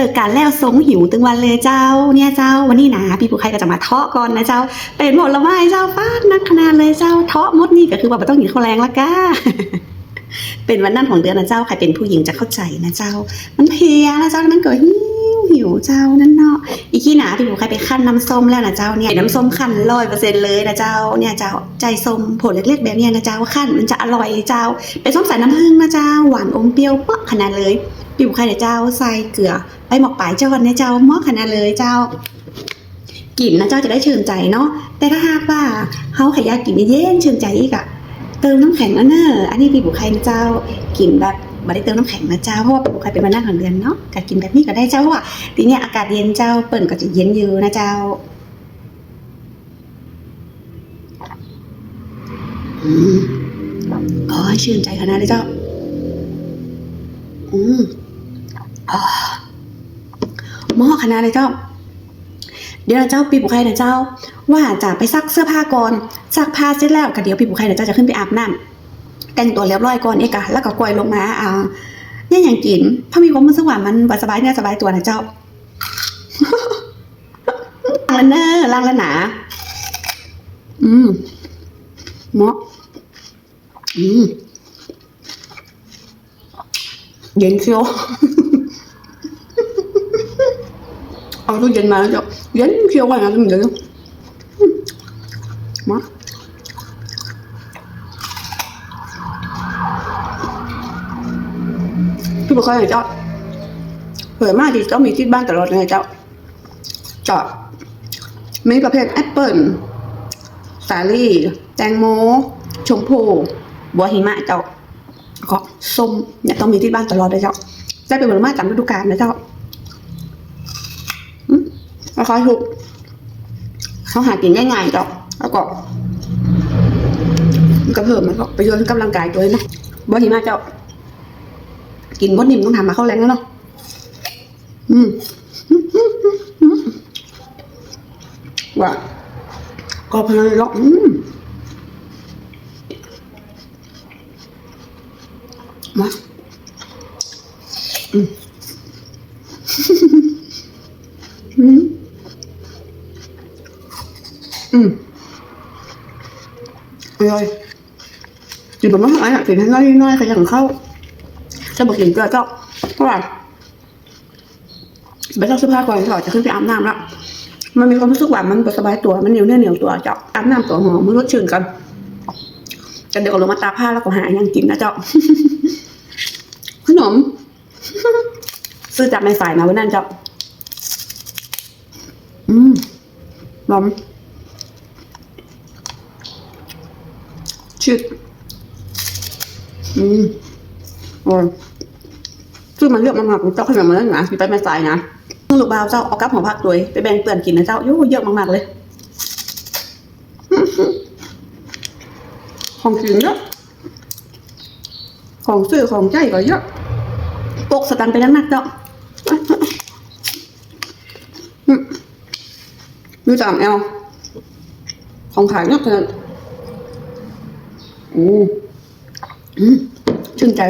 เจอกันแล้วสงหิวตึงวันเลยเจ้า เนี่ยเจ้าวันนี้นะพี่ผู้ใครก็จะมาเทาะก่อนนะเจ้า เป็นผลไม้เจ้าฟาดนักขนาดเลยเจ้าเทาะมดนี่ก็คือว่าต้องกินข้าวแรงละก้าเป็นวันนั่นของเดือนนะเจ้าใครเป็นผู้หญิงจะเข้าใจนะเจ้า มันเพลียนะเจ้ามันก็หิ วหิวเจ้านั่นเนาะอีกี้หนาพี่ผู้ใครไปขั้นน้ำส้มแล้วนะเจ้าเนี่ยน้ำส้มขั้นร้อยเปอร์เซ็นต์เลยนะเจ้าเนี่ยเจ้าใจส้มผลเล็กๆแบบเนี้ยนะเจ้าขั้นมันจะอร่อยเจ้า เป็นส้มสายน้ำผึ้งนะเจ้าหวานอมเปรี้ยวเปาะขนาดเลยพี่บุคคลเนี่ยเจ้าใส่เกลือไปหมกปลายเจ้าวันเนี่ยเจ้าหม้อขนาดเลยเจ้ากลิ่นนะเจ้าจะได้เชื่นใจเนาะแต่ถ้าหากว่าเฮาขยากลิ่นเย็นเชื่นใจอีกอะเติมน้ำแข็งนเนอะอันนี้พี่บุคคลนะเจ้ากลิ่นแบบ ม่ได้เติมน้ำแข็งนะเจ้าเพราะว่าพี่บุคคลเป็นมานั่งของเดือนเนาะก็กินแบบนี้ก็ได้เจ้าเพราะว่าทีเนี้ยอากาศเย็นเจ้าเปิ่นก็จะเย็นอยู่นะเจ้าอืมอ๋อชื่นใจขนาดเลยเจ้า อืมอ่าหม้อขนาดเลยเจ้าเดี๋ยวเจ้าปีบุกไข่นะเจ้า ว่าจะไปซักเสื้อผ้าก่อนซักผ้าเสร็จแล้วก็เดี๋ยวปีบุกไข่นะเจ้าจะขึ้นไปอาบน้ำ แต่งตัวเรียบร้อยก่อนเอกะแล้วก็กลวยลงมาอ่าเนี่ยอย่างกินพราะมีความรู้สึกว่ามันบสบายเนี่ยสบายตัวนะเจ้าล้างล้วเนอะล้างล้วหนา อืมเหมาะอืมเย็นเชียวเอาตู้เย็นมาแล้วจะเย็นเชียวว่าอย่างนั้นเดี๋ยวมา พี่บอกเขาอย่างเจ้าเผื่อมากที่เจ้ามีที่บ้านตลอดเลยเจ้าเจาะมีประเภทแอปเปิลสาลี่ แตงโม ชมพูบัวหิมะเจ้าก็ส้มเนี่ยต้องมีที่บ้านตลอดเลยเจ้าได้เป็นผลไม้ตามฤดูกาลนะเจ้าอืมราคาถูกเขาหากินได้ง่ายเจ้าแล้วก็มันก็เพิ่มมันก็ประโยชน์กำลังกายด้วยนะบ่หิมะเจ้า กินมดนิ่มต้องทำมาเข้าแรงแล้วเนาะอืมว่าก็พลังล็อกอืมมาอืมอืมอืมอร่อยกินแบบไม่เท่าไหร่ะกินให้น้อยน้อยๆขยันเข้า จะบอกกินเกลือเจ้าเพราะว่าไปซักเสื้อผ้าก่อนก่อนจะขึ้นไปอาบน้ำแล้วมันมีความรู้สึกว่ามันสบายตัวมันเหนียวแน่เหนียวตัวเจ้าอาบน้ำตัวหอมมันรสชื่นกันจะเดี๋ยวลงมาตาผ้าแล้วก็หาอย่างกินนะเจ้าขนมซื้อจากในฝ่ายมาวันนั้นเจ้าอืมลอมชืดอืมโอ้ย ซื้อมาเลือกมาหมักเจ้าขนมมาแล้วนะมีไปไม่สายนะลูกบ่าวเจ้าเอากลับหัวผักตัวยไปแบ่งเปื่อนกินนะเจ้าโย่เยอะมากๆเลยของกินเยอะของซื้อของใจก็เยอะปกสตันไปนักนักเจ้าอืมดูจามแอลของขายเยอะขนาดอ้อืมชื่นใจ